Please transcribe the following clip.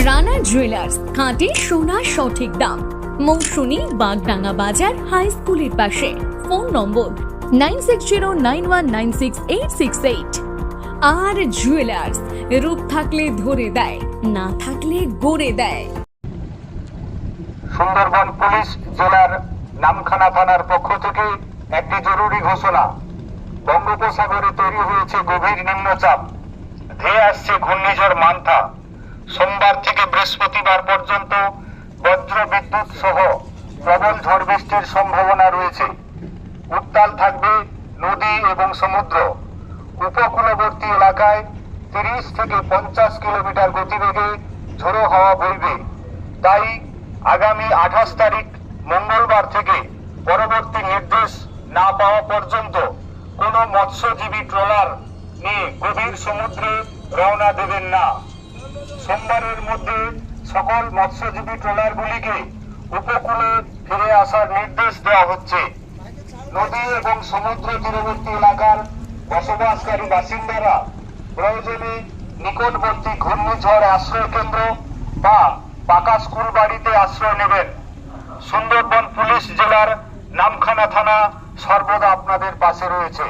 Rana jewellers খাঁটি সোনা, সঠিক দাম। মৌসুমী বাগডাঙ্গা বাজার হাই স্কুলের পাশে। Phone number nine six zero nine one nine six eight six eight আর জুয়েলার্স রূপ থাকলে ধরে দেয়, না থাকলে গড়ে দেয়। সুন্দরবন পুলিশ জেলার নামখানা থানার পক্ষ থেকে একটি জরুরি ঘোষণা। বঙ্গোপসাগরে তৈরি হয়েছে গভীর নিম্নচাপ। ধেয়ে আসছে ঘূর্ণিঝড় মান্থা। সোমবার থেকে বৃহস্পতিবার পর্যন্ত বজ্র বিদ্যুৎ সহ প্রবল ঝড় বৃষ্টির সম্ভাবনা রয়েছে। উত্তাল থাকবে নদী এবং সমুদ্র। উপকূলবর্তী এলাকায় তিরিশ থেকে পঞ্চাশ কিলোমিটার গতিবেগে ঝোড়ো হাওয়া বইবে। তাই আগামী আঠাশ তারিখ মঙ্গলবার থেকে পরবর্তী নির্দেশ না পাওয়া পর্যন্ত কোনো মৎস্যজীবী ট্রলার নিয়ে গভীর সমুদ্রে রওনা দেবেন না। সোমবারের মধ্যে সকল মৎস্যজীবী ট্রলারগুলিকে উপকূলে ফিরে আসার নির্দেশ দেওয়া হচ্ছে। নদী এবং সমুদ্র তীরবর্তী এলাকার বসবাসকারী বাসিন্দারা প্রয়োজনে নিকটবর্তী ঘূর্ণিঝড় আশ্রয় কেন্দ্র বা পাকা স্কুল বাড়িতে আশ্রয় নেবেন। সুন্দরবন পুলিশ জেলার নামখানা থানা সর্বদা আপনাদের পাশে রয়েছে।